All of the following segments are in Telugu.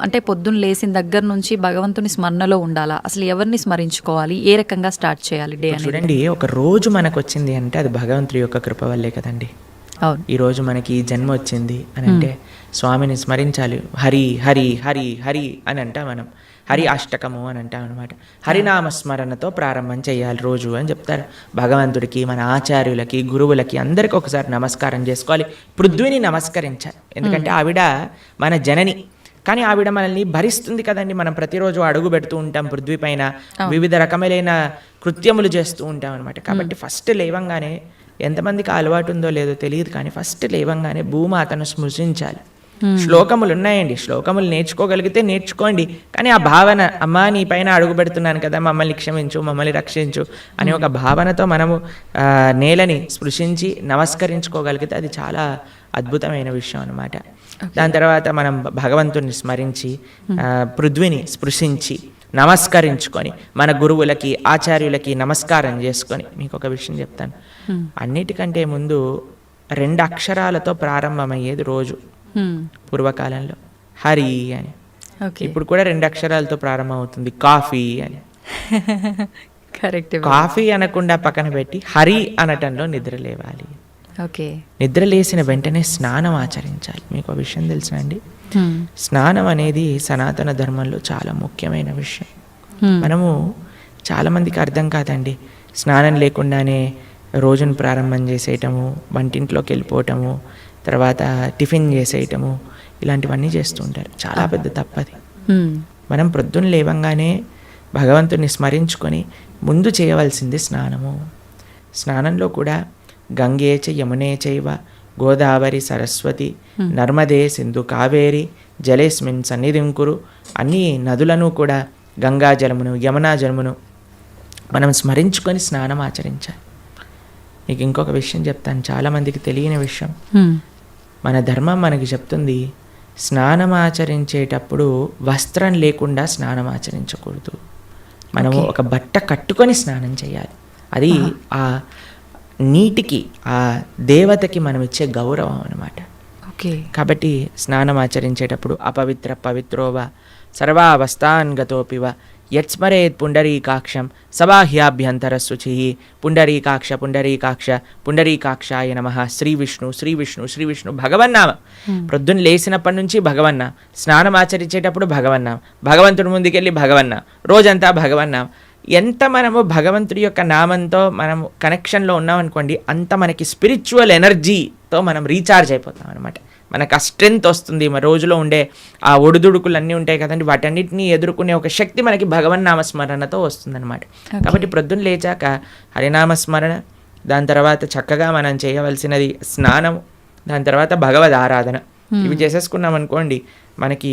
అంటే పొద్దున్న లేచిన దగ్గర నుంచి భగవంతుని స్మరణలో ఉండాలా? అసలు ఎవరిని స్మరించుకోవాలి? ఏ రకంగా స్టార్ట్ చేయాలి డే చూడండి ఒక రోజు మనకు వచ్చింది అంటే అది భగవంతుడి యొక్క కృప వల్లే కదండి. అవును. ఈ రోజు మనకి ఈ జన్మ వచ్చింది అని అంటే స్వామిని స్మరించాలి. హరి హరి హరి హరి అని అంటాం మనం. హరి అష్టకము అని అంటాం అనమాట హరినామ స్మరణతో ప్రారంభం చేయాలి రోజు అని చెప్తారు. భగవంతుడికి మన ఆచార్యులకి గురువులకి అందరికీ ఒకసారి నమస్కారం చేసుకోవాలి. పృథ్వీని నమస్కరించాలి. ఎందుకంటే ఆవిడ మన జనని. కానీ ఆవిడ మనల్ని భరిస్తుంది కదండి. మనం ప్రతిరోజు అడుగు పెడుతూ ఉంటాం పృథ్వీ పైన వివిధ రకములైన కృత్యములు చేస్తూ ఉంటాం అనమాట కాబట్టి ఫస్ట్ లేవంగానే ఎంతమందికి అలవాటు ఉందో లేదో తెలియదు కానీ ఫస్ట్ లేవంగానే భూమాతను స్మృశించాలి. శ్లోకములు ఉన్నాయండి. శ్లోకములు నేర్చుకోగలిగితే నేర్చుకోండి. కానీ ఆ భావన అమ్మా నీ పైన అడుగు పెడుతున్నాను కదా మమ్మల్ని క్షమించు మమ్మల్ని రక్షించు అనే ఒక భావనతో మనము నేలని స్పృశించి నమస్కరించుకోగలిగితే అది చాలా అద్భుతమైన విషయం అనమాట దాని తర్వాత మనం భగవంతుని స్మరించి ఆ, పృథ్వీని స్పృశించి నమస్కరించుకొని మన గురువులకి ఆచార్యులకి నమస్కారం చేసుకొని మీకు ఒక విషయం చెప్తాను. అన్నిటికంటే ముందు రెండు అక్షరాలతో ప్రారంభమయ్యేది రోజు. పూర్వకాలంలో. హరి అని. ఓకే ఇప్పుడు కూడా రెండు అక్షరాలతో ప్రారంభం అవుతుంది కాఫీ అని. కరెక్ట్ కాఫీ అనకుండా పక్కన పెట్టి హరి అనటంలో నిద్ర లేవాలి. ఓకే నిద్ర లేసిన వెంటనే స్నానం ఆచరించాలి. మీకు ఆ విషయం తెలుసా అండి? హ్మ్. స్నానం అనేది సనాతన ధర్మంలో చాలా ముఖ్యమైన విషయం. హ్మ్. మనము చాలామందికి అర్థం కాదండి. స్నానం లేకుండానే రోజును ప్రారంభం చేసేయటము వంటింట్లోకి వెళ్ళిపోవటము తర్వాత టిఫిన్ చేసేయటము ఇలాంటివన్నీ చేస్తూ ఉంటారు. చాలా పెద్ద తప్పది. మనం ప్రొద్దున లేవంగానే భగవంతుని స్మరించుకొని ముందు చేయవలసింది స్నానము. స్నానంలో కూడా గంగే చ యమునే చైవ గోదావరి సరస్వతి నర్మదే సింధు కావేరి జలేస్మిన్ సన్నిధిం కురు అన్ని నదులను కూడా గంగా జలమును యమునా జలమును మనం స్మరించుకొని స్నానం ఆచరించాలి. మీకు ఇంకొక విషయం చెప్తాను. చాలామందికి తెలియని విషయం. మన ధర్మం మనకి చెప్తుంది స్నానం ఆచరించేటప్పుడు వస్త్రం లేకుండా స్నానం ఆచరించకూడదు. మనము ఒక బట్ట కట్టుకొని స్నానం చేయాలి. అది ఆ నీటికి ఆ దేవతకి మనం ఇచ్చే గౌరవం అన్నమాట. ఓకే. కాబట్టి స్నానం ఆచరించేటప్పుడు అపవిత్ర పవిత్రోవ సర్వావస్థాన్ గతోపివ యత్స్మరేత్ పుండరీకాక్షం సబాహ్యాభ్యంతర శుచి పుండరీకాక్ష పుండరీకాక్ష పుండరీకాక్షాయ నమ శ్రీ విష్ణు శ్రీ విష్ణు శ్రీ విష్ణు భగవన్నామ ప్రొద్దున లేచినప్పటి నుంచి భగవన్న స్నానం ఆచరించేటప్పుడు భగవన్న భగవంతుడి ముందుకెళ్ళి భగవన్న రోజంతా భగవన్న ఎంత మనము భగవంతుడి యొక్క నామంతో మనం కనెక్షన్లో ఉన్నామనుకోండి అంత మనకి స్పిరిచువల్ ఎనర్జీతో మనం రీఛార్జ్ అయిపోతాం అనమాట మనకు ఆ స్ట్రెంగ్త్ వస్తుంది. మన రోజులో ఉండే ఆ ఒడిదుడుకులు అన్నీ ఉంటాయి కదండి. వాటన్నిటిని ఎదుర్కొనే ఒక శక్తి మనకి భగవన్నామ స్మరణతో వస్తుందన్నమాట. కాబట్టి ప్రొద్దున లేచాక హరినామ స్మరణ దాని తర్వాత చక్కగా మనం చేయవలసినది స్నానం దాని తర్వాత భగవద్ ఆరాధన ఇవి చేసేసుకున్నాం అనుకోండి మనకి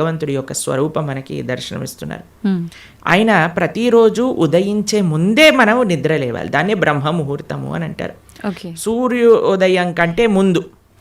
భగవంతుడి యొక్క స్వరూపం మనకి దర్శనమిస్తున్నారు. ఆయన ప్రతిరోజు ఉదయించే ముందే మనం నిద్ర లేవాలి. దాన్ని బ్రహ్మ ముహూర్తము అని అంటారు. సూర్యోదయం కంటే ముందు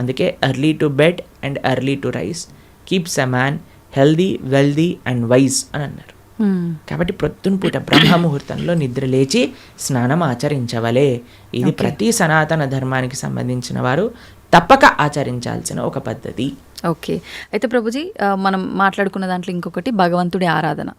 అందుకే early to bed and early to rise keeps a man healthy wealthy and wise అని అన్నారు. మ్మ్. కాబట్టి ప్రొద్దున పూట బ్రహ్మ ముహూర్తంలో నిద్ర లేచి స్నానం ఆచరించవలే. ఇది ప్రతి సనాతన ధర్మానికి సంబంధించిన వారు తప్పక ఆచరించాల్సిన ఒక పద్ధతి. ఓకే అయితే ప్రభుజీ మనం మాట్లాడుకున్న దాంట్లో ఇంకొకటి భగవంతుడి ఆరాధన.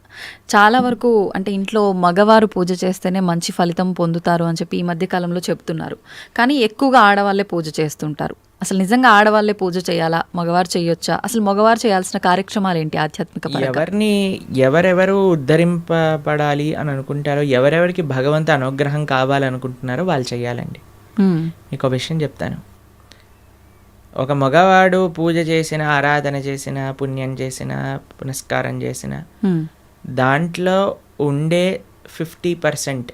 చాలా వరకు అంటే ఇంట్లో మగవారు పూజ చేస్తేనే మంచి ఫలితం పొందుతారు అని చెప్పి ఈ మధ్య కాలంలో చెప్తున్నారు. కానీ ఎక్కువగా ఆడవాళ్ళే పూజ చేస్తుంటారు. అసలు నిజంగా ఆడవాళ్ళే పూజ చేయాలా? మగవారు చేయొచ్చా? అసలు మగవారు చేయాల్సిన కార్యక్రమాలు ఏంటి ఆధ్యాత్మిక ఎవరిని ఎవరెవరు ఉద్ధరింపబడాలి అని అనుకుంటారో ఎవరెవరికి భగవంతు అనుగ్రహం కావాలనుకుంటున్నారో వాళ్ళు చేయాలండి. మీకు విషయం చెప్తాను. ఒక మగవాడు పూజ చేసిన ఆరాధన చేసిన పుణ్యం చేసిన పునస్కారం చేసిన. దాంట్లో ఉండే ఫిఫ్టీ పర్సెంట్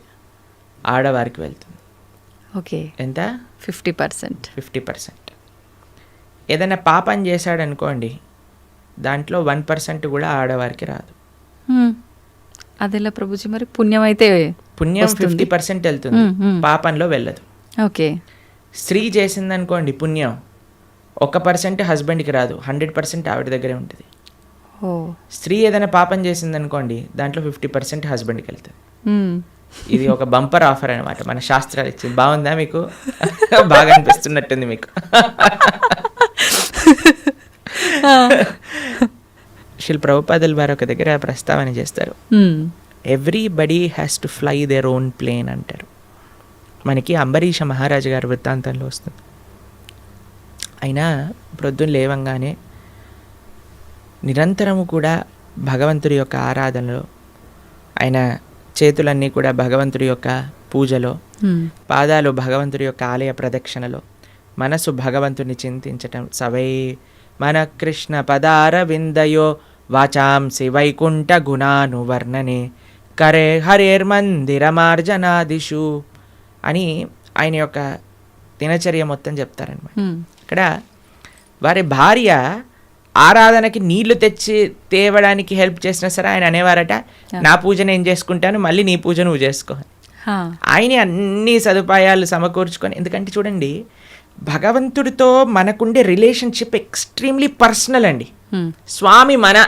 ఆడవారికి వెళ్తుంది. ఓకే. ఎంత? Fifty percent. Fifty percent. ఏదైనా పాపం చేశాడు అనుకోండి దాంట్లో వన్ పర్సెంట్ కూడా ఆడవారికి రాదు. అదెలా ప్రభుజీ మరి? పుణ్యం అయితే పుణ్యం. ఫిఫ్టీ పర్సెంట్ వెళ్తుంది. పాపంలో వెళ్ళదు. ఓకే. స్త్రీ చేసిందనుకోండి పుణ్యం ఒక పర్సెంట్ హస్బెండ్కి రాదు హండ్రెడ్ పర్సెంట్ ఆవిడ దగ్గరే ఉంటుంది. స్త్రీ ఏదైనా పాపం చేసిందనుకోండి దాంట్లో ఫిఫ్టీ పర్సెంట్ హస్బెండ్కి వెళ్తుంది. ఇది ఒక బంపర్ ఆఫర్ అనమాట మన శాస్త్రాలు ఇచ్చింది. బాగుందా మీకు? బాగా అనిపిస్తున్నట్టుంది మీకు. శిల్ ప్రభుపాదుల వారు ఒక దగ్గర ప్రస్తావన చేస్తారు మ్మ్. Everybody has to fly their own plane అంటారు మనకి అంబరీష మహారాజు గారి వృత్తాంతంలో వస్తుంది అయినా ప్రొద్దున లేవంగానే నిరంతరము కూడా భగవంతుడి యొక్క ఆరాధనలో ఆయన చేతులన్నీ కూడా భగవంతుడి యొక్క పూజలో. పాదాలు భగవంతుడి యొక్క ఆలయ ప్రదక్షిణలో మనసు భగవంతుని చింతించటం సవై మన కృష్ణ పదార విందయో వాచాంసి వైకుంఠ గుణాను వర్ణనే కరే హరేర్మందిరమార్జనాదిషు అని ఆయన యొక్క దినచర్య మొత్తం చెప్తారనమాట. ఇక్కడ వారి భార్య ఆరాధనకి నీళ్ళు తెచ్చి తేవడానికి హెల్ప్ చేసినా సరే ఆయన అనేవారట నా పూజ నేను చేసుకుంటాను? మళ్ళీ నీ పూజ నువ్వు చేసుకో. ఆయన అన్ని సదుపాయాలు సమకూర్చుకొని ఎందుకంటే చూడండి భగవంతుడితో మనకుండే రిలేషన్షిప్ ఎక్స్ట్రీమ్లీ పర్సనల్ అండి. స్వామి మన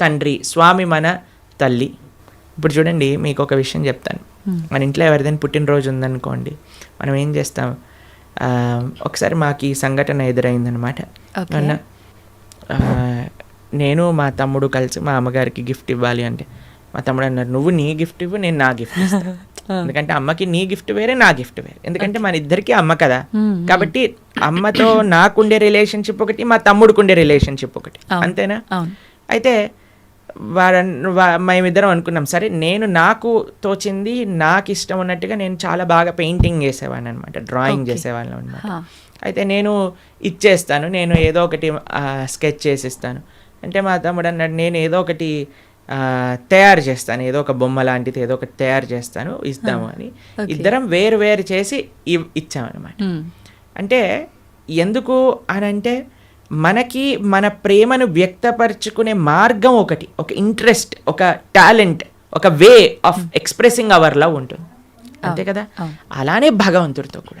తండ్రి స్వామి మన తల్లి. ఇప్పుడు చూడండి మీకు ఒక విషయం చెప్తాను. మన ఇంట్లో ఎవరిదైనా పుట్టినరోజు ఉందనుకోండి మనం ఏం చేస్తాం? ఒకసారి మాకు ఈ సంఘటన ఎదురైందనమాట. నేను మా తమ్ముడు కలిసి మా అమ్మగారికి గిఫ్ట్ ఇవ్వాలి అంటే మా తమ్ముడు అన్నారు నువ్వు నీ గిఫ్ట్ ఇవ్వు నేను నా గిఫ్ట్ ఇస్తాను. ఎందుకంటే అమ్మకి నీ గిఫ్ట్ వేరే నా గిఫ్ట్ వేరే ఎందుకంటే మన ఇద్దరికి అమ్మ కదా. కాబట్టి అమ్మతో నాకుండే రిలేషన్షిప్ ఒకటి మా తమ్ముడికి ఉండే రిలేషన్షిప్ ఒకటి. అంతేనా అయితే మేమిద్దరం అనుకున్నాం సరే నేను నాకు తోచింది నాకు ఇష్టం ఉన్నట్టుగా నేను చాలా బాగా పెయింటింగ్ చేసేవాడిని అనమాట డ్రాయింగ్. చేసేవాళ్ళం అనమాట. అయితే నేను ఇచ్చేస్తాను నేను ఏదో ఒకటి స్కెచ్ చేసిస్తాను అంటే మా తమ్ముడు అన్నాడు నేను ఏదో ఒకటి తయారు చేస్తాను. ఏదో ఒక బొమ్మ లాంటిది ఏదో ఒకటి తయారు చేస్తాను ఇస్తాము అని. ఇద్దరం వేరు వేరు చేసి ఇచ్చామన్నమాట. అంటే ఎందుకు అని అంటే మనకి మన ప్రేమను వ్యక్తపరచుకునే మార్గం ఒకటి ఒక ఇంట్రెస్ట్ ఒక టాలెంట్ ఒక way of expressing our love ఉంటుంది. అంతే కదా. అలానే భగవంతుడితో కూడా.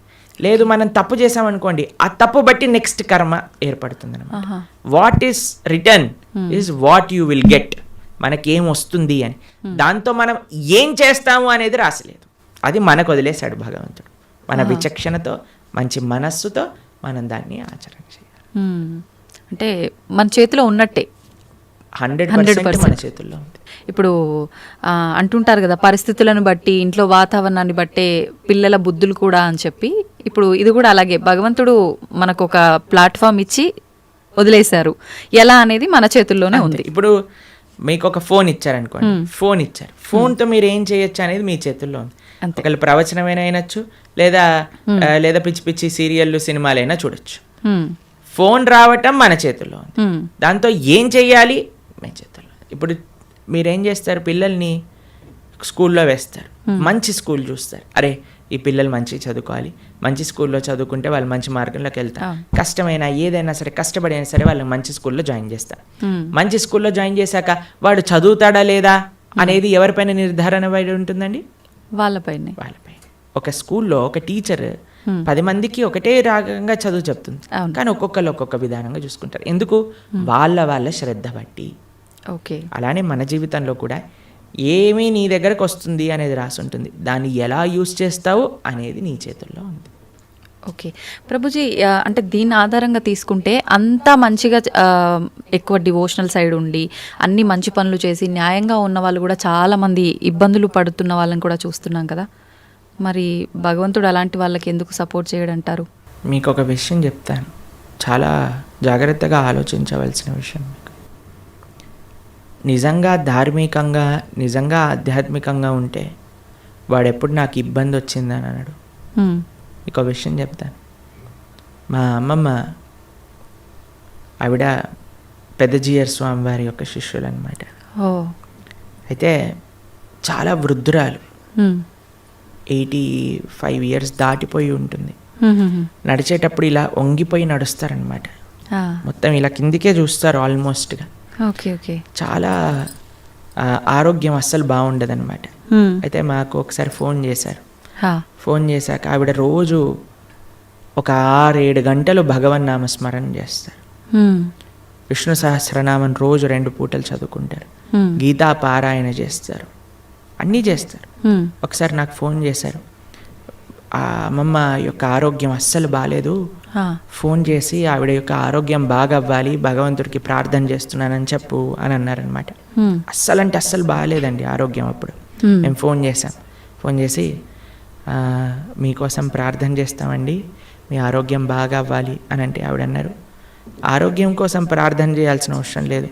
లేదు మనం తప్పు చేసామనుకోండి ఆ తప్పు బట్టి నెక్స్ట్ కర్మ ఏర్పడుతుంది ఆహా. What is return is what you will get మనకేం వస్తుంది అని. దాంతో మనం ఏం చేస్తాము అనేది రాసలేదు. అది మనకు వదిలేశాడు భగవంతుడు. మన విచక్షణతో మంచి మనస్సుతో మనం దాన్ని ఆచరణ చేయాలి. హ్మ్. అంటే మన చేతిలో ఉన్నట్టే. హండ్రెడ్ 100% పర్సెంట్ మన చేతుల్లో ఉంది. ఇప్పుడు అంటుంటారు కదా పరిస్థితులను బట్టి ఇంట్లో వాతావరణాన్ని బట్టే పిల్లల బుద్ధులు కూడా అని చెప్పి ఇప్పుడు ఇది కూడా అలాగే. భగవంతుడు మనకు ఒక ప్లాట్ఫామ్ ఇచ్చి వదిలేశారు. ఎలా అనేది మన చేతుల్లోనే ఉంది. ఇప్పుడు మీకు ఒక ఫోన్ ఇచ్చారనుకోండి. ఫోన్ ఇచ్చారు. ఫోన్తో మీరు ఏం చేయొచ్చు అనేది మీ చేతుల్లో ఉంది. ఒకళ్ళు ప్రవచనమైనా వినొచ్చు లేదా లేదా పిచ్చి పిచ్చి సీరియళ్ళు సినిమాలైనా చూడొచ్చు. ఫోన్ రావటం మన చేతుల్లో ఉంది. దాంతో ఏం చెయ్యాలి? మీ చేతుల్లో. ఇప్పుడు మీరేం చేస్తారు? పిల్లల్ని స్కూల్లో వేస్తారు. మంచి స్కూల్ చూస్తారు. అరే ఈ పిల్లలు మంచి చదువుకోవాలి. మంచి స్కూల్లో చదువుకుంటే వాళ్ళు మంచి మార్గంలోకి వెళ్తారు. కష్టమైనా ఏదైనా సరే కష్టపడి అయినా సరే వాళ్ళని మంచి స్కూల్లో జాయిన్ చేస్తారు. మంచి స్కూల్లో జాయిన్ చేశాక వాడు చదువుతాడా లేదా అనేది ఎవరిపైన నిర్ధారణ పడి ఉంటుందండి? వాళ్ళపైనే. వాళ్ళపై ఒక స్కూల్లో ఒక టీచర్ పది మందికి ఒకటే రాగంగా చదువు చెప్తుంది. కానీ ఒక్కొక్కరు ఒక్కొక్క విధానంగా చూసుకుంటారు. ఎందుకు? వాళ్ళ వాళ్ళ శ్రద్ధ బట్టి. ఓకే. అలానే మన జీవితంలో కూడా ఏమీ నీ దగ్గరకు వస్తుంది అనేది రాసి ఉంటుంది. దాన్ని ఎలా యూస్ చేస్తావు అనేది నీ చేతుల్లో ఉంది. ఓకే. ప్రభుజీ అంటే దీని ఆధారంగా తీసుకుంటే అంతా మంచిగా ఎక్కువ డివోషనల్ సైడ్ ఉండి అన్ని మంచి పనులు చేసి న్యాయంగా ఉన్న వాళ్ళు కూడా చాలా మంది ఇబ్బందులు పడుతున్న వాళ్ళని కూడా చూస్తున్నాం కదా. మరి భగవంతుడు అలాంటి వాళ్ళకి ఎందుకు సపోర్ట్ చేయడంటారు? మీకు ఒక విషయం చెప్తాను. చాలా జాగ్రత్తగా ఆలోచించవలసిన విషయం. నిజంగా ధార్మికంగా నిజంగా ఆధ్యాత్మికంగా ఉంటే వాడు ఎప్పుడు నాకు ఇబ్బంది వచ్చిందని అన్నాడు. ఒక విషయం చెప్తాను. మా అమ్మమ్మ ఆవిడ పెద్ద జీయర్ స్వామి వారి యొక్క శిష్యులు అనమాట అయితే చాలా వృద్ధురాలు. ఎయిటీ ఫైవ్ ఇయర్స్ దాటిపోయి ఉంటుంది. నడిచేటప్పుడు ఇలా వంగిపోయి నడుస్తారనమాట మొత్తం ఇలా కిందికే చూస్తారు ఆల్మోస్ట్గా. ఓకే ఓకే చాలా ఆరోగ్యం అస్సలు బాగుండదన్నమాట హ్మ్. అయితే మాకు ఒకసారి ఫోన్ చేశారు. ఫోన్ చేశాక ఆవిడ రోజు ఒక ఆరేడు గంటలు భగవన్ నామస్మరణ చేస్తారు. విష్ణు సహస్రనామం రోజు రెండు పూటలు చదువుకుంటారు. గీతా పారాయణ చేస్తారు అన్నీ చేస్తారు. ఒకసారి నాకు ఫోన్ చేశారు ఆ అమ్మమ్మ యొక్క ఆరోగ్యం అస్సలు బాగాలేదు. ఫోన్ చేసి ఆవిడ యొక్క ఆరోగ్యం బాగా అవ్వాలి భగవంతుడికి ప్రార్థన చేస్తున్నానని చెప్పు అని అన్నారనమాట. అస్సలు అంటే అస్సలు బాగాలేదండి ఆరోగ్యం అప్పుడు. మేము ఫోన్ చేసాం ఫోన్ చేసి "ఆ, మీకోసం ప్రార్థన చేస్తామండి మీ ఆరోగ్యం బాగా అవ్వాలి అని అంటే ఆవిడ అన్నారు. ఆరోగ్యం కోసం ప్రార్థన చేయాల్సిన అవసరం లేదు.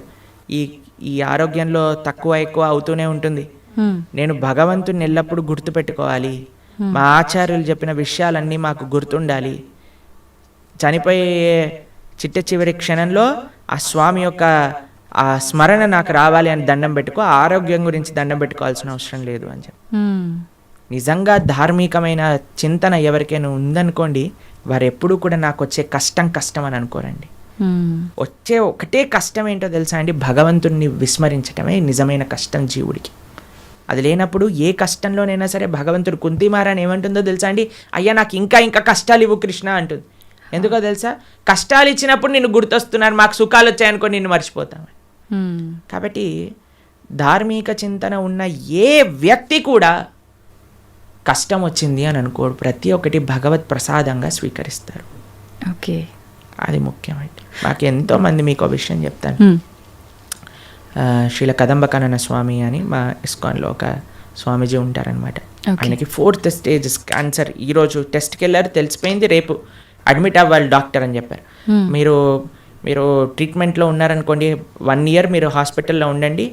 ఈ ఈ ఆరోగ్యంలో తక్కువ ఎక్కువ అవుతూనే ఉంటుంది. నేను భగవంతుని ఎల్లప్పుడూ గుర్తుపెట్టుకోవాలి. మా ఆచార్యులు చెప్పిన విషయాలన్నీ మాకు గుర్తుండాలి. చనిపోయే చిట్ట చివరి క్షణంలో ఆ స్వామి యొక్క ఆ స్మరణ నాకు రావాలి అని దండం పెట్టుకో ఆరోగ్యం గురించి దండం పెట్టుకోవాల్సిన అవసరం లేదు అని చెప్పి. నిజంగా ధార్మికమైన చింతన ఎవరికైనా ఉందనుకోండి వారు ఎప్పుడూ కూడా నాకు వచ్చే కష్టం కష్టం అని అనుకోరండి. వచ్చే ఒకటే కష్టం ఏంటో తెలుసా అండి? భగవంతుణ్ణి విస్మరించటమే నిజమైన కష్టం జీవుడికి. అది లేనప్పుడు ఏ కష్టంలోనైనా సరే భగవంతుడు కుంతిమారని ఏమంటుందో తెలుసా అండి? అయ్యా నాకు ఇంకా ఇంకా కష్టాలు ఇవ్వు కృష్ణ అంటుంది. ఎందుకో తెలుసా? కష్టాలు ఇచ్చినప్పుడు నిన్ను గుర్తొస్తున్నారు మాకు సుఖాలు వచ్చాయనుకో నిన్ను మర్చిపోతాం. హ్మ్. కాబట్టి ధార్మిక చింతన ఉన్న ఏ వ్యక్తి కూడా కష్టం వచ్చింది అని అనుకోడు. ప్రతి ఒక్కటి భగవత్ ప్రసాదంగా స్వీకరిస్తారు. ఓకే. అది ముఖ్యమండి మాకు ఎంతో మంది మీకు ఒక విషయం చెప్తాను. శ్రీల కదంబకానన స్వామి అని మా ఇస్కాన్లో ఒక స్వామీజీ ఉంటారనమాట. ఆయనకి ఫోర్త్ స్టేజ్ క్యాన్సర్ ఈరోజు టెస్ట్కి వెళ్ళారు తెలిసిపోయింది రేపు. అడ్మిట్ అవ్వాలి డాక్టర్ అని చెప్పారు. Hmm. మీరు మీరు ట్రీట్మెంట్లో ఉన్నారనుకోండి వన్ ఇయర్ మీరు హాస్పిటల్లో ఉండండి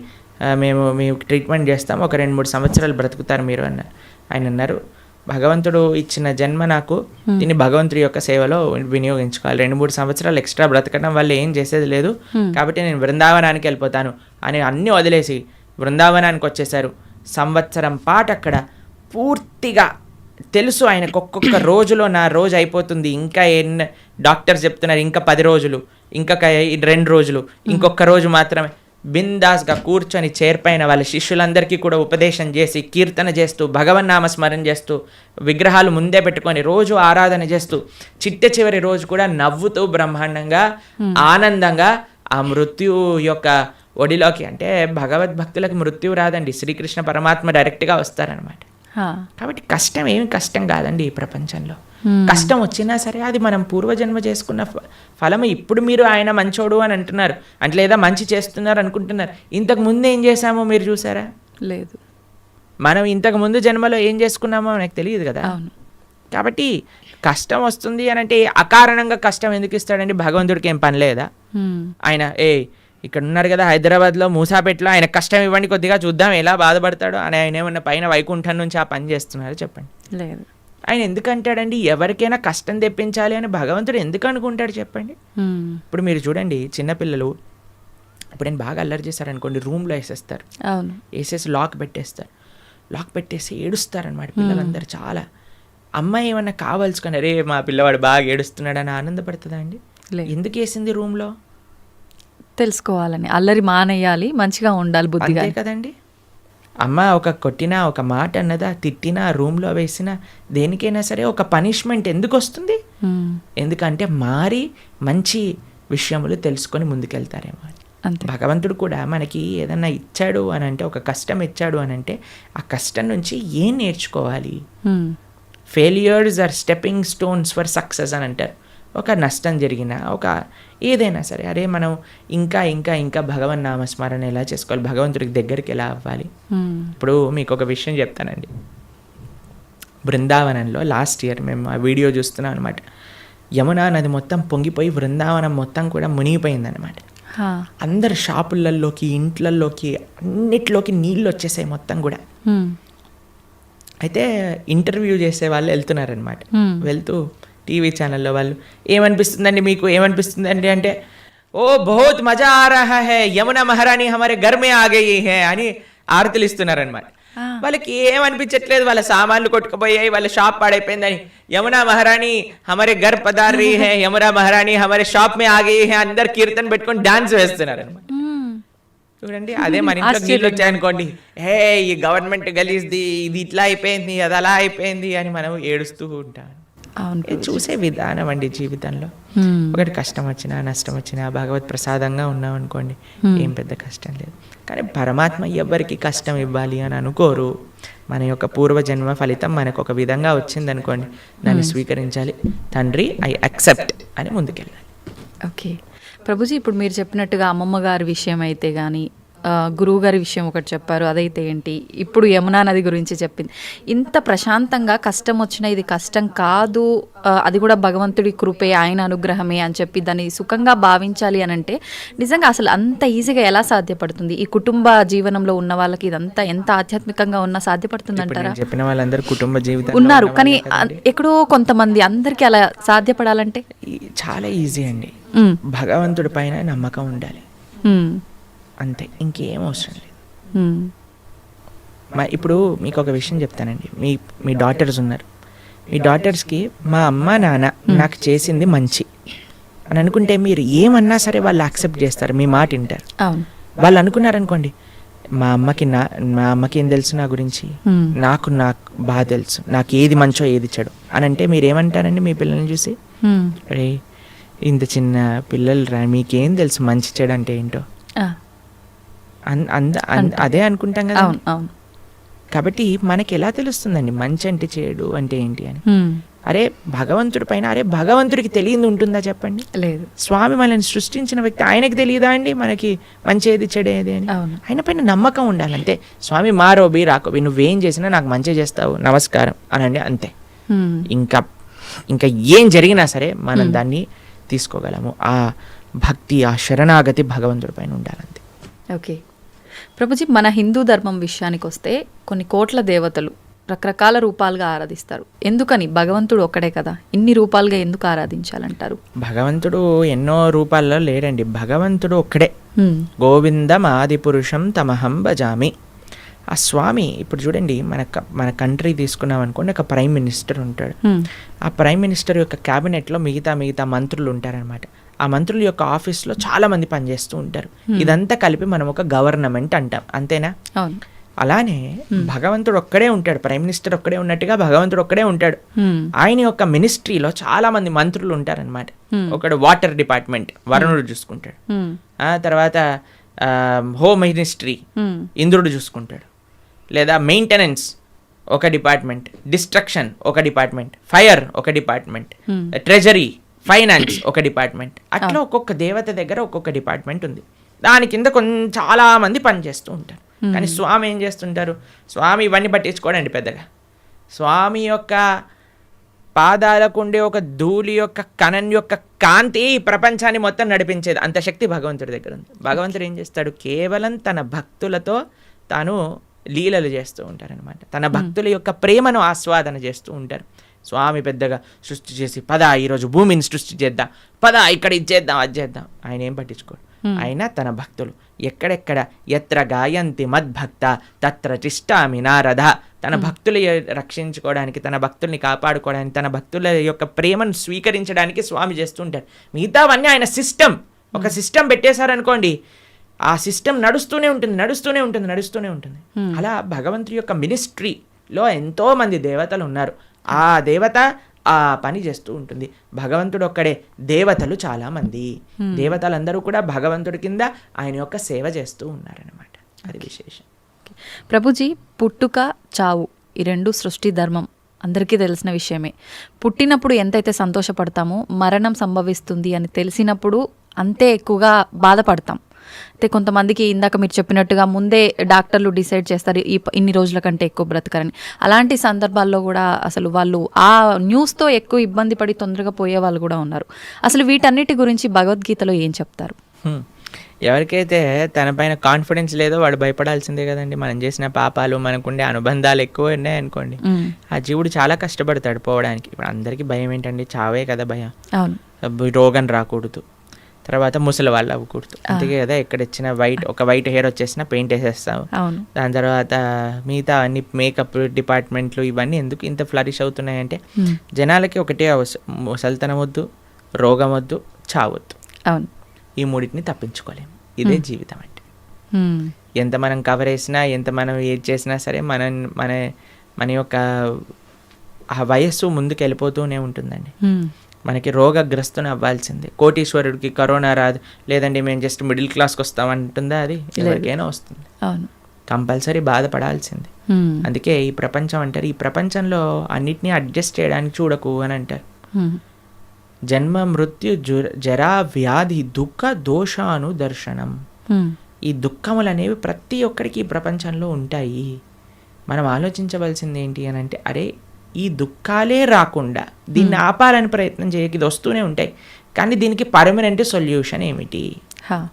మేము మీకు ట్రీట్మెంట్ చేస్తాం ఒక రెండు మూడు సంవత్సరాలు బ్రతుకుతారు మీరు అన్నారు ఆయన అన్నారు. భగవంతుడు ఇచ్చిన జన్మ నాకు దీన్ని భగవంతుడి యొక్క సేవలో వినియోగించుకోవాలి. రెండు మూడు సంవత్సరాలు ఎక్స్ట్రా బ్రతకడం వల్ల ఏం చేసేది లేదు. కాబట్టి నేను బృందావనానికి వెళ్ళిపోతాను అని అన్నీ వదిలేసి బృందావనానికి వచ్చేసారు సంవత్సరం పాటు అక్కడ పూర్తిగా తెలుసు ఆయనకు ఒక్కొక్క రోజులో నా రోజు అయిపోతుంది. ఇంకా ఎన్ని డాక్టర్స్ చెప్తున్నారు ఇంకా పది రోజులు ఇంకొక రెండు రోజులు ఇంకొక రోజు మాత్రమే. బిందాస్గా కూర్చొని చేర్పైన వాళ్ళ శిష్యులందరికీ కూడా ఉపదేశం చేసి కీర్తన చేస్తూ భగవన్నామ స్మరణ చేస్తూ విగ్రహాలు ముందే పెట్టుకొని రోజు ఆరాధన చేస్తూ చిట్ట చివరి రోజు కూడా నవ్వుతూ బ్రహ్మాండంగా ఆనందంగా ఆ మృత్యు యొక్క ఒడిలోకి అంటే భగవద్భక్తులకు మృత్యు రాదండి. శ్రీకృష్ణ పరమాత్మ డైరెక్ట్గా వస్తారనమాట. కాబట్టి కష్టం ఏమి కష్టం కాదండి ఈ ప్రపంచంలో. కష్టం వచ్చినా సరే అది మనం పూర్వజన్మ చేసుకున్న ఫలం ఇప్పుడు మీరు ఆయన మంచోడు అని అంటున్నారు. అంటే లేదా మంచి చేస్తున్నారు అనుకుంటున్నారు. ఇంతకు ముందు ఏం చేశామో మీరు చూసారా? లేదు. మనం ఇంతకు ముందు జన్మలో ఏం చేసుకున్నామో మనకు తెలియదు కదా. కాబట్టి కష్టం వస్తుంది అని అంటే అకారణంగా కష్టం ఎందుకు ఇస్తాడండి? భగవంతుడికి ఏం పని లేదా. ఆయన ఏ ఇక్కడ ఉన్నారు కదా హైదరాబాద్లో మూసాపేటలో ఆయన కష్టం ఇవ్వండి కొద్దిగా చూద్దాం ఎలా బాధపడతాడో. అని ఆయన ఏమన్నా పైన వైకుంఠం నుంచి ఆ పని చేస్తున్నారో చెప్పండి. లేదు. ఆయన ఎందుకు అంటాడండి ఎవరికైనా కష్టం తెప్పించాలి అని భగవంతుడు ఎందుకు అనుకుంటాడు చెప్పండి. ఇప్పుడు మీరు చూడండి చిన్నపిల్లలు ఇప్పుడు నేను బాగా అల్లరి చేశారనుకోండి రూమ్లో వేసేస్తారు. అవును. వేసేసి లాక్ పెట్టేస్తారు. లాక్ పెట్టేసి ఏడుస్తారనమాట పిల్లలందరూ చాలా. అమ్మాయి ఏమన్నా కావాల్సుకొని అరే మా పిల్లవాడు బాగా ఏడుస్తున్నాడు అని ఆనందపడుతుందా అండి? ఎందుకు వేసింది రూమ్లో? తెలుసుకోవాలని. అల్లరి మానేయాలి మంచిగా ఉండాలి బుద్ధిగా అంతే కదండి? అమ్మ ఒక కొట్టినా ఒక మాట అన్నదా తిట్టినా రూమ్లో వేసినా దేనికైనా సరే ఒక పనిష్మెంట్ ఎందుకు వస్తుంది. ఎందుకంటే మారి మంచి విషయములు తెలుసుకొని ముందుకెళ్తారేమో అని. అంతే. భగవంతుడు కూడా మనకి ఏదన్నా ఇచ్చాడు అని అంటే ఒక కష్టం ఇచ్చాడు అని అంటే ఆ కష్టం నుంచి ఏం నేర్చుకోవాలి? హ్మ్. Failures are stepping stones for success అని అంటారు. ఒక నష్టం జరిగిన ఒక ఏదైనా సరే అరే మనం ఇంకా ఇంకా ఇంకా భగవన్ నామస్మరణ ఎలా చేసుకోవాలి భగవంతుడికి దగ్గరికి ఎలా అవ్వాలి. ఇప్పుడు మీకు ఒక విషయం చెప్తానండి బృందావనంలో లాస్ట్ ఇయర్ మేము ఆ వీడియో చూస్తున్నాం అనమాట యమునా నది మొత్తం పొంగిపోయి బృందావనం మొత్తం కూడా మునిగిపోయిందనమాట. అందరు షాపులల్లోకి ఇంట్లల్లోకి అన్నిట్లోకి నీళ్ళు వచ్చేసాయి మొత్తం కూడా. అయితే ఇంటర్వ్యూ చేసే వాళ్ళు వెళ్తున్నారనమాట. వెళ్తూ టీవీ ఛానల్లో వాళ్ళు ఏమనిపిస్తుందండి మీకు? ఏమనిపిస్తుందండి అంటే ఓ బహుత్ మజా ఆ రహా హే యమునా మహారాణి హమారే ఘర్ మే ఆ గయి హే అని ఆరతులు ఇస్తున్నారనమాట. వాళ్ళకి ఏమనిపించట్లేదు? వాళ్ళ సామాన్లు కొట్టుకుపోయాయి వాళ్ళ షాప్ పాడైపోయిందని. యమునా మహారాణి హమారే ఘర్ పదార్ రही है యమునా మహారాణి హమారే షాప్ మే ఆ గయి హే అందరు కీర్తన పెట్టుకొని డాన్స్ వేస్తున్నారు అనమాట. చూడండి అదే మన ఇంట్లో నీళ్ళు వచ్చాయనుకోండి. హే ఈ గవర్నమెంట్ గలీజ్ది ఇది ఇట్లా అయిపోయింది అది అలా అయిపోయింది అని మనం ఏడుస్తూ ఉంటాం. చూసే విధానం అండి జీవితంలో. ఒకటి కష్టం వచ్చినా నష్టం వచ్చినా భగవత్ ప్రసాదంగా ఉన్నాం అనుకోండి ఏం పెద్ద కష్టం లేదు. కానీ పరమాత్మ ఎవ్వరికి కష్టం ఇవ్వాలి అని అనుకోరు. మన యొక్క పూర్వజన్మ ఫలితం మనకు ఒక విధంగా వచ్చింది అనుకోండి దాన్ని స్వీకరించాలి. తండ్రి ఐ అక్సెప్ట్ అని ముందుకెళ్ళాలి. ఓకే. ప్రభుజీ ఇప్పుడు మీరు చెప్పినట్టుగా అమ్మమ్మ గారి విషయం అయితే కానీ గురువు గారి విషయం ఒకటి చెప్పారు అదైతే ఏంటి? ఇప్పుడు యమునా నది గురించి చెప్పింది. ఇంత ప్రశాంతంగా కష్టం వచ్చిన ఇది కష్టం కాదు అది కూడా భగవంతుడి కృపే ఆయన అనుగ్రహమే అని చెప్పి దాన్ని సుఖంగా భావించాలి అని అంటే నిజంగా అసలు అంత ఈజీగా ఎలా సాధ్యపడుతుంది? ఈ కుటుంబ జీవనంలో ఉన్న వాళ్ళకి ఇదంతా ఎంత ఆధ్యాత్మికంగా ఉన్నా సాధ్యపడుతుంది అంటారా? చెప్పిన వాళ్ళందరూ కుటుంబ జీవితం ఉన్నారు కానీ ఎక్కడో కొంతమంది అందరికీ అలా సాధ్యపడాలంటే? చాలా ఈజీ అండి. భగవంతుడి పైన నమ్మకం ఉండాలి. అంతే ఇంకేం అవసరం లేదు. మా ఇప్పుడు మీకు ఒక విషయం చెప్తానండి. మీ మీ డాటర్స్ ఉన్నారు. మీ డాటర్స్కి మా అమ్మ నాన్న నాకు చేసింది మంచి. అని అనుకుంటే మీరు ఏమన్నా సరే వాళ్ళు యాక్సెప్ట్ చేస్తారు. మీ మాట వింటారు. వాళ్ళు అనుకున్నారనుకోండి మా అమ్మకి నా మా అమ్మకి ఏం తెలుసు నా గురించి? నాకు నాకు బాగా తెలుసు. నాకు ఏది మంచో ఏది చెడు. అని అంటే మీరు ఏమంటారండి మీ పిల్లల్ని చూసి? రే ఇంత చిన్న పిల్లలు రా మీకేం తెలుసు మంచి చెడు అంటే ఏంటో? అంద అన్- అదే అనుకుంటాం కదా. అవును అవును. కాబట్టి మనకి ఎలా తెలుస్తుందండి? మంచి అంటే చెడు అంటే ఏంటి అని? అరే భగవంతుడి పైన అరే భగవంతుడికి తెలియదు ఉంటుందా చెప్పండి? లేదు. స్వామి మనల్ని సృష్టించిన వ్యక్తి ఆయనకి తెలియదా అండి? మనకి మంచి ఏది చెడు ఏది అని ఆయన పైన నమ్మకం ఉండాలంటే స్వామి మారోబి రాకోబి నువ్వేం చేసినా నాకు మంచి చేస్తావు నమస్కారం అనండి అంతే. ఇంకా ఇంకా ఏం జరిగినా సరే మనం దాన్ని తీసుకోగలము. ఆ భక్తి ఆ శరణాగతి భగవంతుడి పైన ఉండాలంతే. ఓకే. ప్రభుజీ మన హిందూ ధర్మం విషయానికి వస్తే కొన్ని కోట్ల దేవతలు రకరకాల రూపాలుగా ఆరాధిస్తారు. ఎందుకని? భగవంతుడు ఒక్కడే కదా. ఇన్ని రూపాలుగా ఎందుకు ఆరాధించాలంటారు? భగవంతుడు ఎన్నో రూపాల్లో లేడండి. భగవంతుడు ఒక్కడే. గోవిందం ఆది పురుషం తమహం భజామి. ఆ స్వామి ఇప్పుడు చూడండి మన మన కంట్రీ తీసుకున్నాం అనుకోండి ఒక ప్రైమ్ మినిస్టర్ ఉంటాడు. ఆ ప్రైమ్ మినిస్టర్ యొక్క క్యాబినెట్లో మిగతా మిగతా మంత్రులు ఉంటారనమాట ఆ మంత్రుల యొక్క ఆఫీస్లో చాలా మంది పనిచేస్తూ ఉంటారు. ఇదంతా కలిపి మనం ఒక గవర్నమెంట్ అంటాం. అంతేనా? అలానే భగవంతుడు ఒక్కడే ఉంటాడు. ప్రైమ్ మినిస్టర్ ఒక్కడే ఉన్నట్టుగా భగవంతుడు ఒక్కడే ఉంటాడు. ఆయన యొక్క మినిస్ట్రీలో చాలా మంది మంత్రులు ఉంటారనమాట ఒకడు వాటర్ డిపార్ట్మెంట్ వరుణుడు చూసుకుంటాడు. ఆ తర్వాత హోమ్ మినిస్ట్రీ ఇంద్రుడు చూసుకుంటాడు. లేదా మెయింటెనెన్స్ ఒక డిపార్ట్మెంట్. డిస్ట్రక్షన్ ఒక డిపార్ట్మెంట్. ఫైర్ ఒక డిపార్ట్మెంట్. ట్రెజరీ ఫైనాన్స్ ఒక డిపార్ట్మెంట్. అట్లా ఒక్కొక్క దేవత దగ్గర ఒక్కొక్క డిపార్ట్మెంట్ ఉంది. దాని కింద కొంచెం చాలా మంది పనిచేస్తూ ఉంటారు. కానీ స్వామి ఏం చేస్తుంటారు? స్వామి ఇవన్నీ పట్టించుకోడండి పెద్దగా. స్వామి యొక్క పాదాలకు ఉండే ఒక ధూళి యొక్క కణం యొక్క కాంతి ఈ ప్రపంచాన్ని మొత్తం నడిపించేది. అంత శక్తి భగవంతుడి దగ్గర ఉంది. భగవంతుడు ఏం చేస్తాడు? కేవలం తన భక్తులతో తాను లీలలు చేస్తూ ఉంటారనమాట తన భక్తుల యొక్క ప్రేమను ఆస్వాదన చేస్తూ ఉంటారు. స్వామి పెద్దగా సృష్టి చేసి పద ఈరోజు భూమిని సృష్టి చేద్దాం. పద ఇక్కడ ఇది చేద్దాం అది చేద్దాం. ఆయన ఏం పట్టించుకోడు. ఆయన తన భక్తులు. ఎక్కడెక్కడ ఎత్ర గాయంతి మద్భక్త తత్ర తిష్టామి నారథ తన భక్తులు రక్షించుకోవడానికి తన భక్తుల్ని కాపాడుకోవడానికి తన భక్తుల యొక్క ప్రేమను స్వీకరించడానికి స్వామి చేస్తుంటారు మిగతావన్నీ ఆయన సిస్టమ్. ఒక సిస్టమ్ పెట్టేశారనుకోండి ఆ సిస్టమ్ నడుస్తూనే ఉంటుంది నడుస్తూనే ఉంటుంది నడుస్తూనే ఉంటుంది. అలా భగవంతుడి యొక్క మినిస్ట్రీలో ఎంతో మంది దేవతలు ఉన్నారు. ఆ దేవత ఆ పని చేస్తూ ఉంటుంది. భగవంతుడు ఒక్కడే దేవతలు చాలా మంది దేవతలందరూ కూడా భగవంతుడి కింద ఆయన యొక్క సేవ చేస్తూ ఉన్నారనమాట అది విశేషం. ప్రభుజీ పుట్టుక చావు ఈ రెండు సృష్టి ధర్మం అందరికీ తెలిసిన విషయమే. పుట్టినప్పుడు ఎంతైతే సంతోషపడతామో మరణం సంభవిస్తుంది అని తెలిసినప్పుడు అంతే ఎక్కువగా బాధపడతాం. అయితే కొంతమందికి ఇందాక మీరు చెప్పినట్టుగా ముందే డాక్టర్లు డిసైడ్ చేస్తారు ఈ ఇన్ని రోజుల కంటే ఎక్కువ బ్రతకరని. అలాంటి సందర్భాల్లో కూడా అసలు వాళ్ళు ఆ న్యూస్తో ఎక్కువ ఇబ్బంది పడి తొందరగా పోయే వాళ్ళు కూడా ఉన్నారు. అసలు వీటన్నిటి గురించి భగవద్గీతలో ఏం చెప్తారు. ఎవరికైతే తన పైన కాన్ఫిడెన్స్ లేదో వాడు భయపడాల్సిందే కదండి. మనం చేసిన పాపాలు మనకుండే అనుబంధాలు ఎక్కువ ఉన్నాయనుకోండి ఉమ్, ఆ జీవుడు చాలా కష్టపడతాడు పోవడానికి. ఇప్పుడు అందరికీ భయం ఏంటండి? చావే కదా భయం. రోగం రాకూడదు. తర్వాత ముసలి వాళ్ళు అవ్వకూడదు. అందుకే కదా ఎక్కడ ఇచ్చిన వైట్ ఒక వైట్ హెయిర్ వచ్చేసిన పెయింట్ వేసేస్తాం అవును. దాని తర్వాత మిగతా అన్ని మేకప్ డిపార్ట్మెంట్లు ఇవన్నీ ఎందుకు ఇంత ఫ్లరిష్ అవుతున్నాయంటే జనాలకి ఒకటే అవసరం ముసలితనం వద్దు రోగం వద్దు చావద్దు అవును. ఈ మూడింటిని తప్పించుకోలేము. ఇదే జీవితం అంటే. ఎంత మనం కవర్ చేసినా ఎంత మనం ఏది చేసినా సరే మన మన మన యొక్క ఆ వయస్సు ముందుకు వెళ్ళిపోతూనే ఉంటుందండి మనకి రోగగ్రస్తుని అవ్వాల్సిందే. కోటీశ్వరుడికి కరోనా రాదు లేదండి మేము జస్ట్ మిడిల్ క్లాస్కి వస్తాం అంటుందా అది? ఎవరికైనా వస్తుంది. అవును. కంపల్సరీ బాధపడాల్సిందే. అందుకే ఈ ప్రపంచం అంటారు ఈ ప్రపంచంలో అన్నిటినీ అడ్జస్ట్ చేయడానికి చూడకు అని అంటారు. జన్మ మృత్యు జుర వ్యాధి దుఃఖ దోషాను దర్శనం ఈ దుఃఖములు అనేవి ప్రతి ఒక్కరికి ఈ ప్రపంచంలో ఉంటాయి. మనం ఆలోచించవలసింది ఏంటి అని అంటే అరే ఈ దుఃఖాలే రాకుండా దీన్ని ఆపాలని ప్రయత్నం చేయక ఇది వస్తూనే ఉంటాయి. కానీ దీనికి పర్మనెంట్ సొల్యూషన్ ఏమిటి?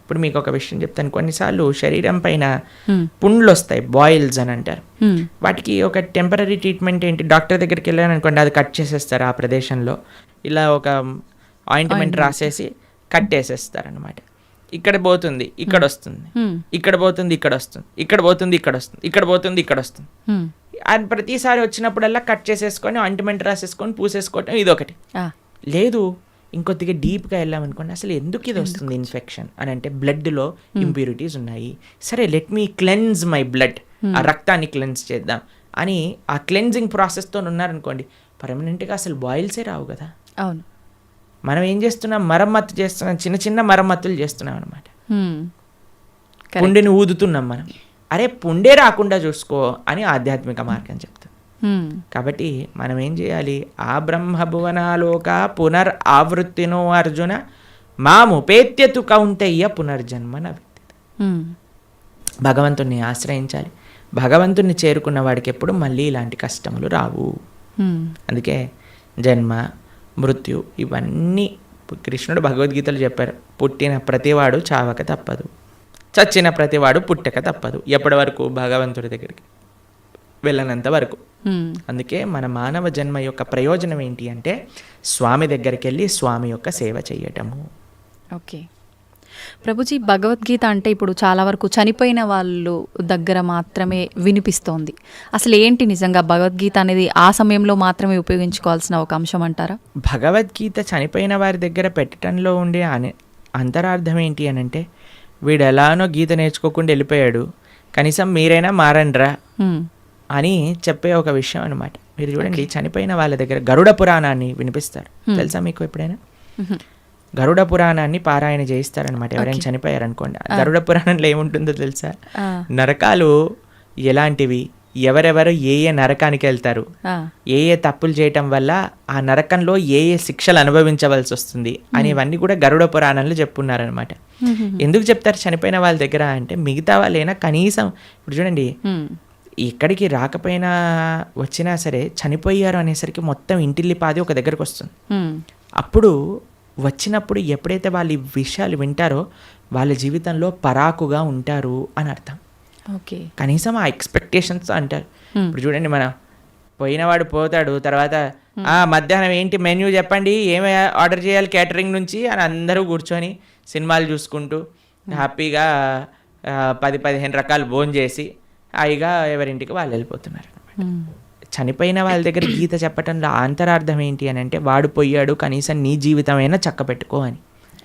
ఇప్పుడు మీకు ఒక విషయం చెప్తాను. కొన్నిసార్లు శరీరం పైన ఉమ్, పుండ్లు వస్తాయి బాయిల్స్ అని అంటారు. ఉమ్, వాటికి ఒక టెంపరీ ట్రీట్మెంట్ ఏంటి? డాక్టర్ దగ్గరికి వెళ్ళాను అనుకోండి అది కట్ చేసేస్తారు ఆ ప్రదేశంలో. ఇలా ఒక ఆయింట్మెంట్ రాసేసి కట్టేసేస్తారు అనమాట ఇక్కడ పోతుంది ఇక్కడ వస్తుంది. ఇక్కడ పోతుంది ఇక్కడ వస్తుంది. ఇక్కడ పోతుంది ఇక్కడ వస్తుంది. ఇక్కడ పోతుంది ఇక్కడ వస్తుంది. అది ప్రతిసారి వచ్చినప్పుడల్లా కట్ చేసేసుకొని ఆయింట్మెంట్ రాసేసుకొని పూసేసుకోవటం ఇదొకటి. లేదు ఇంకొద్దిగా డీప్గా వెళ్ళామనుకోండి అసలు ఎందుకు ఇది వస్తుంది ఇన్ఫెక్షన్ అని అంటే బ్లడ్లో ఇంప్యూరిటీస్ ఉన్నాయి. సరే let me cleanse my blood ఆ రక్తాన్ని క్లెన్స్ చేద్దాం అని ఆ క్లెన్జింగ్ ప్రాసెస్తో ఉన్నారనుకోండి పర్మనెంట్గా అసలు బాయిల్సే రావు కదా. అవును. మనం ఏం చేస్తున్నాం? మరమ్మత్తు చేస్తున్నాం చిన్న చిన్న మరమ్మతులు చేస్తున్నాం అనమాట. పుండెని ఊదుతున్నాం మనం. అరే పుండే రాకుండా చూసుకో అని ఆధ్యాత్మిక మార్గం చెప్తుంది. కాబట్టి మనం ఏం చేయాలి? ఆ బ్రహ్మభువనాలోక పునర్ ఆవృత్తినో అర్జున మాముపేత్యతు కౌంతయ్య పునర్జన్మ. ఉమ్, భగవంతుణ్ణి ఆశ్రయించాలి. భగవంతుణ్ణి చేరుకున్న వాడికి ఎప్పుడు మళ్ళీ ఇలాంటి కష్టములు రావు. అందుకే జన్మ మృత్యు ఇవన్నీ కృష్ణుడు భగవద్గీతలు చెప్పారు. పుట్టిన ప్రతివాడు చావక తప్పదు. చచ్చిన ప్రతివాడు పుట్టక తప్పదు. ఎప్పటి వరకు? భగవంతుడి దగ్గరికి. వెళ్ళనంత వరకు. అందుకే మన మానవ జన్మ యొక్క ప్రయోజనం ఏంటి అంటే స్వామి దగ్గరికి వెళ్ళి స్వామి యొక్క సేవ చేయటము. ఓకే. ప్రభుజీ భగవద్గీత అంటే ఇప్పుడు చాలా వరకు చనిపోయిన వాళ్ళు దగ్గర మాత్రమే వినిపిస్తోంది. అసలు ఏంటి నిజంగా భగవద్గీత అనేది ఆ సమయంలో మాత్రమే ఉపయోగించుకోవాల్సిన ఒక అంశం అంటారా? భగవద్గీత చనిపోయిన వారి దగ్గర పెట్టడంలో ఉండే అనే అంతరార్థం ఏంటి అని అంటే వీడు ఎలానో గీత నేర్చుకోకుండా వెళ్ళిపోయాడు. కనీసం మీరైనా మారండ్రా అని చెప్పే ఒక విషయం అనమాట మీరు చూడండి చనిపోయిన వాళ్ళ దగ్గర గరుడ పురాణాన్ని వినిపిస్తారు. తెలుసా మీకు ఎప్పుడైనా? గరుడ పురాణాన్ని పారాయణ చేయిస్తారనమాట ఎవరైనా చనిపోయారనుకోండి. గరుడ పురాణంలో ఏముంటుందో తెలుసా? నరకాలు ఎలాంటివి? ఎవరెవరు ఏ ఏ నరకానికి వెళ్తారు? ఏ ఏ తప్పులు చేయటం వల్ల ఆ నరకంలో ఏ ఏ శిక్షలు అనుభవించవలసి వస్తుంది అనేవన్నీ కూడా గరుడ పురాణంలో చెప్పున్నారనమాట ఎందుకు చెప్తారు? చనిపోయిన వాళ్ళ దగ్గర అంటే మిగతా వాళ్ళైనా కనీసం ఇప్పుడు చూడండి ఉమ్, ఇక్కడికి రాకపోయినా వచ్చినా సరే చనిపోయారు అనేసరికి మొత్తం ఇంటిల్లిపాది ఒక దగ్గరకు వస్తుంది. ఉమ్, అప్పుడు వచ్చినప్పుడు ఎప్పుడైతే వాళ్ళు ఈ విషయాలు వింటారో వాళ్ళ జీవితంలో పరాకుగా ఉంటారు అని అర్థం. ఓకే కనీసం ఆ ఎక్స్పెక్టేషన్స్ అంటారు. Hmm. ఇప్పుడు చూడండి మన పోయినవాడు పోతాడు తర్వాత ఆ మధ్యాహ్నం ఏంటి మెన్యూ చెప్పండి ఏమి ఆర్డర్ చేయాలి క్యాటరింగ్ నుంచి అని అందరూ కూర్చొని సినిమాలు చూసుకుంటూ హ్యాపీగా పది పదిహేను రకాలు భోజనం చేసి హాయిగా ఎవరింటికి వాళ్ళు వెళ్ళిపోతున్నారు. చనిపోయిన వాళ్ళ దగ్గర గీత చెప్పటంలో అంతరార్థం ఏంటి అని అంటే వాడు పోయాడు కనీసం నీ జీవితమైనా చక్క పెట్టుకో అని.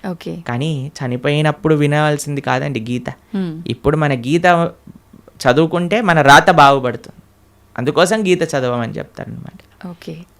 ఓకే. కానీ చనిపోయినప్పుడు వినవలసింది కాదండి గీత. ఇప్పుడు మన గీత చదువుకుంటే మన రాత బాగుపడుతుంది. అందుకోసం గీత చదవమని చెప్తారనమాట ఓకే.